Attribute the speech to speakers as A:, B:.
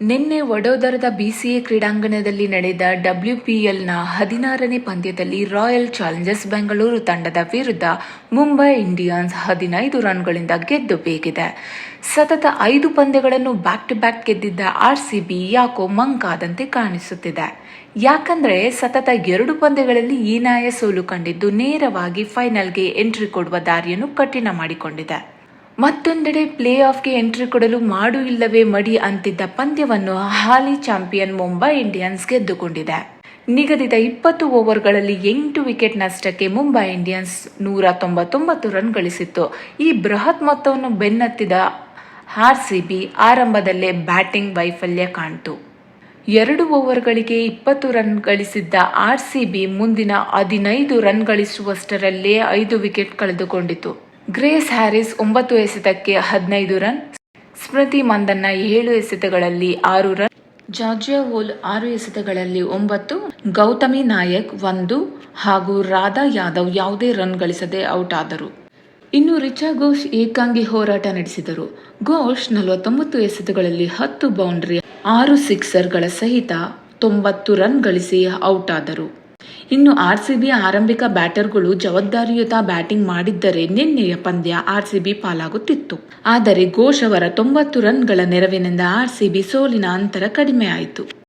A: ನಿನ್ನೆ ವಡೋದರದ ಬಿಸಿಎ ಕ್ರೀಡಾಂಗಣದಲ್ಲಿ ನಡೆದ ಡಬ್ಲ್ಯೂಪಿಎಲ್ನ ಹದಿನಾರನೇ ಪಂದ್ಯದಲ್ಲಿ ರಾಯಲ್ ಚಾಲೆಂಜರ್ಸ್ ಬೆಂಗಳೂರು ತಂಡದ ವಿರುದ್ಧ ಮುಂಬೈ ಇಂಡಿಯನ್ಸ್ ಹದಿನೈದು ರನ್ಗಳಿಂದ ಗೆದ್ದು ಬೇಗಿದೆ ಸತತ ಐದು ಪಂದ್ಯಗಳನ್ನು ಬ್ಯಾಕ್ ಟು ಬ್ಯಾಕ್ ಗೆದ್ದಿದ್ದ ಆರ್ಸಿಬಿ ಯಾಕೋ ಮಂಕಾದಂತೆ ಕಾಣಿಸುತ್ತಿದೆ. ಯಾಕಂದ್ರೆ ಸತತ ಎರಡು ಪಂದ್ಯಗಳಲ್ಲಿ ಹೀನಾಯ ಸೋಲು ಕಂಡಿದ್ದು ನೇರವಾಗಿ ಫೈನಲ್ಗೆ ಎಂಟ್ರಿ ಕೊಡುವ ದಾರಿಯನ್ನು ಕಠಿಣ ಮಾಡಿಕೊಂಡಿದೆ. ಮತ್ತೊಂದೆಡೆ ಪ್ಲೇ ಆಫ್ಗೆ ಎಂಟ್ರಿ ಕೊಡಲು ಮಾಡು ಇಲ್ಲವೇ ಮಡಿ ಅಂತಿದ್ದ ಪಂದ್ಯವನ್ನು ಹಾಲಿ ಚಾಂಪಿಯನ್ ಮುಂಬೈ ಇಂಡಿಯನ್ಸ್ ಗೆದ್ದುಕೊಂಡಿದೆ. ನಿಗದಿತ ಇಪ್ಪತ್ತು ಓವರ್ಗಳಲ್ಲಿ ಎಂಟು ವಿಕೆಟ್ ನಷ್ಟಕ್ಕೆ ಮುಂಬೈ ಇಂಡಿಯನ್ಸ್ ನೂರ ತೊಂಬತ್ತೊಂಬತ್ತು ರನ್ ಗಳಿಸಿತ್ತು. ಈ ಬೃಹತ್ ಮೊತ್ತವನ್ನು ಬೆನ್ನತ್ತಿದ ಆರ್ಸಿಬಿ ಆರಂಭದಲ್ಲೇ ಬ್ಯಾಟಿಂಗ್ ವೈಫಲ್ಯ ಕಾಣ್ತು. ಎರಡು ಓವರ್ಗಳಿಗೆ ಇಪ್ಪತ್ತು ರನ್ ಗಳಿಸಿದ್ದ ಆರ್ಸಿಬಿ ಮುಂದಿನ ಹದಿನೈದು ರನ್ ಗಳಿಸುವಷ್ಟರಲ್ಲೇ ಐದು ವಿಕೆಟ್ ಕಳೆದುಕೊಂಡಿತು. ಗ್ರೇಸ್ ಹ್ಯಾರಿಸ್ ಒಂಬತ್ತು ಎಸೆತಕ್ಕೆ ಹದಿನೈದು ರನ್, ಸ್ಮೃತಿ ಮಂದನ್ನ ಏಳು ಎಸೆತಗಳಲ್ಲಿ ಆರು ರನ್, ಜಾರ್ಜಿಯಾ ಹೋಲ್ ಆರು ಎಸೆತಗಳಲ್ಲಿ ಒಂಬತ್ತು, ಗೌತಮಿ ನಾಯಕ್ ಒಂದು ಹಾಗೂ ರಾಧಾ ಯಾದವ್ ಯಾವುದೇ ರನ್ ಗಳಿಸದೆ ಔಟ್ ಆದರು. ಇನ್ನು ರಿಚಾ ಘೋಷ್ ಏಕಾಂಗಿ ಹೋರಾಟ ನಡೆಸಿದರು. ಘೋಷ್ ನಲವತ್ತೊಂಬತ್ತು ಎಸೆತಗಳಲ್ಲಿ ಹತ್ತು ಬೌಂಡ್ರಿ, ಆರು ಸಿಕ್ಸರ್ಗಳ ಸಹಿತ ತೊಂಬತ್ತು ರನ್ ಗಳಿಸಿ ಔಟ್ ಆದರು. ಇನ್ನು ಆರ್ಸಿಬಿ ಆರಂಭಿಕ ಬ್ಯಾಟರ್ಗಳು ಜವಾಬ್ದಾರಿಯುತ ಬ್ಯಾಟಿಂಗ್ ಮಾಡಿದ್ದರೆ ನಿನ್ನೆಯ ಪಂದ್ಯ ಆರ್ಸಿಬಿ ಪಾಲಾಗುತ್ತಿತ್ತು. ಆದರೆ ಘೋಷ್ ಅವರ ತೊಂಬತ್ತು ರನ್ಗಳ ನೆರವಿನಿಂದ ಆರ್ಸಿಬಿ ಸೋಲಿನ ಅಂತರ ಕಡಿಮೆ ಆಯಿತು